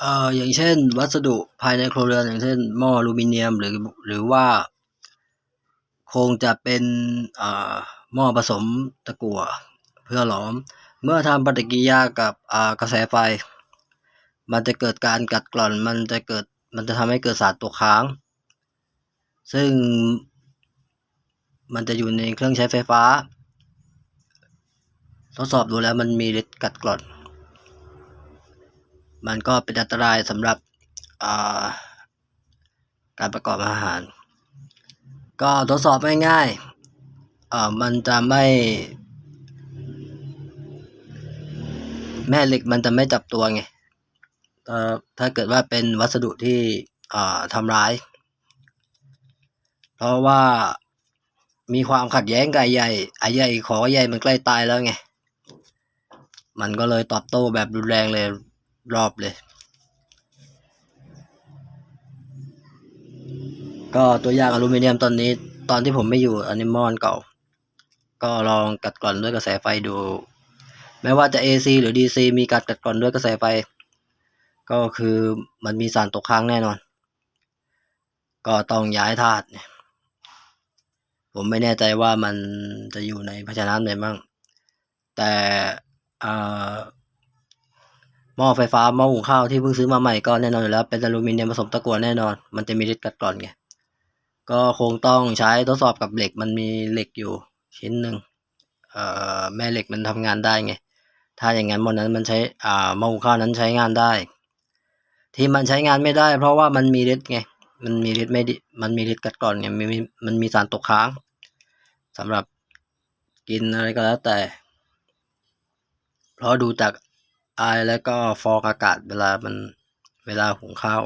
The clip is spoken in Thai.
เอ่ออย่างเช่น วัสดุภายในครัวเรือนอย่างเช่นหม้ออลูมิเนียมหรือหรือว่า คงจะเป็นเอ่าหม้อผสมตะกั่วเพื่อหลอม เมื่อทำปฏิกิริยากับอ่ากระแสไฟ มันจะเกิดการกัดกร่อน มันจะเกิดมันจะทำให้เกิดสารตกค้าง ซึ่งมันจะอยู่ในเครื่องใช้ไฟฟ้า ทดสอบดูแล้วมันมีฤทธิ์กัดกร่อน มันก็เป็นอันตรายสำหรับาการประกอบอาหาร ก็ทดสอบง่ายๆมันจะไม่ แม่เหล็กมันจะไม่จับตัวไงเอ่ถ้าเกิดว่าเป็นวัสดุที่ทำร้าย เพราะว่ามีความขัดแย้งกับใหญ่ไอ้ใหญ่ขอใหญ่มันใกล้ตายแล้วไง มันก็เลยตอบโต้แบบรุนแรงเลย รอบเลย ก็ตัวอย่างอลูมิเนียมตอนนี้ ตอนที่ผมไม่อยู่อันนี้มอนเก่า ก็ลองกัดกร่อนด้วยกระแสไฟดู ไม่ว่าจะ AC หรือ DC มีการกัดกร่อนด้วยกระแสไฟ ก็คือมันมีสารตกค้างแน่นอน ก็ต้องย้ายธาตุผมไม่แน่ใจว่ามันจะอยู่ในภาชนะไหนบ้างแต่อ่า หม้อไฟฟ้าหม้อหุงข้าวที่เพิ่งซื้อมาใหม่ก็แน่นอนอยู่แล้ว เป็นอลูมิเนียมผสมตะกั่วแน่นอน มันจะมีฤทธิ์กัดกร่อนไงก็คงต้องใช้ทดสอบกับเหล็กมันมีเหล็กอยู่ชิ้นหนึ่งเอ่อแม่เหล็กมันทำงานได้ไงถ้าอย่างนั้นหมดนั้นมันใช้อ่าหม้อหุงข้าวนั้นใช้งานได้ ที่มันใช้งานไม่ได้ เพราะว่ามันมีฤทธิ์ไงมันมีฤทธิ์ไม่ดีมันมีฤทธิ์กัดกร่อนไงมันมีมันมีสารตกค้างสำหรับกินอะไรก็แล้วแต่ เพราะดูจาก ไอแล้วก็ฟองอากาศเวลามันเวลาหุงข้าว